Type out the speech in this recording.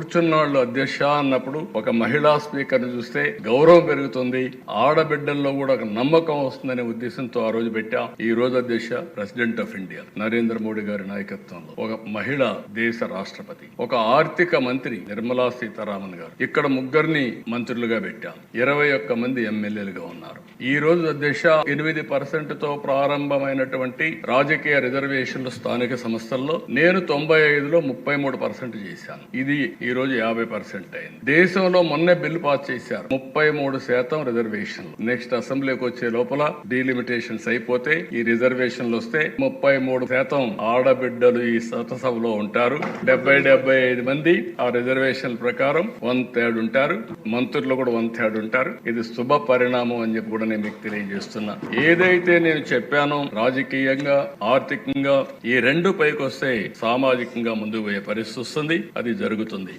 కూర్చున్న వాళ్ళు అధ్యక్ష అన్నప్పుడు ఒక మహిళా స్పీకర్ చూస్తే గౌరవం పెరుగుతుంది. ఆడబిడ్డల్లో కూడా ఒక నమ్మకం వస్తుందనే ఉద్దేశంతో ఆ రోజు పెట్టాం. ఈ రోజు అధ్యక్ష president of India Narendra Modi గారి నాయకత్వంలో ఒక మహిళ దేశ రాష్ట్రపతి ఒక ఆర్థిక మంత్రి నిర్మలా సీతారామన్ గారు. ఇక్కడ ముగ్గురిని మంత్రులుగా పెట్టాం. ఇరవై ఒక్క మంది ఎమ్మెల్యేలుగా ఉన్నారు. ఈ రోజు అధ్యక్ష ఎనిమిది పర్సెంట్తో ప్రారంభమైనటువంటి రాజకీయ రిజర్వేషన్లు స్థానిక సంస్థల్లో నేను తొంభై ఐదులో ముప్పై మూడు పర్సెంట్ చేశాను. ఇది ఈ రోజు యాభై పర్సెంట్ అయింది. దేశంలో మొన్నే బిల్లు పాస్ చేశారు. ముప్పై మూడు శాతం రిజర్వేషన్ నెక్స్ట్ అసెంబ్లీకి వచ్చే లోపల డీలిమిటేషన్స్ అయిపోతే ఈ రిజర్వేషన్లు వస్తే ముప్పై మూడు శాతం ఆడబిడ్డలు ఈ సతసభలో ఉంటారు. డెబ్బై డెబ్బై ఐదు మంది ఆ రిజర్వేషన్ ప్రకారం వన్ థర్డ్ ఉంటారు. మంత్రులు కూడా వన్ థర్డ్ ఉంటారు. ఇది శుభ పరిణామం అని చెప్పి కూడా నేను మీకు తెలియజేస్తున్నా. ఏదైతే నేను చెప్పానో రాజకీయంగా ఆర్థికంగా ఈ రెండు పైకి వస్తే సామాజికంగా ముందుకు పోయే పరిస్థితి వస్తుంది. అది జరుగుతుంది.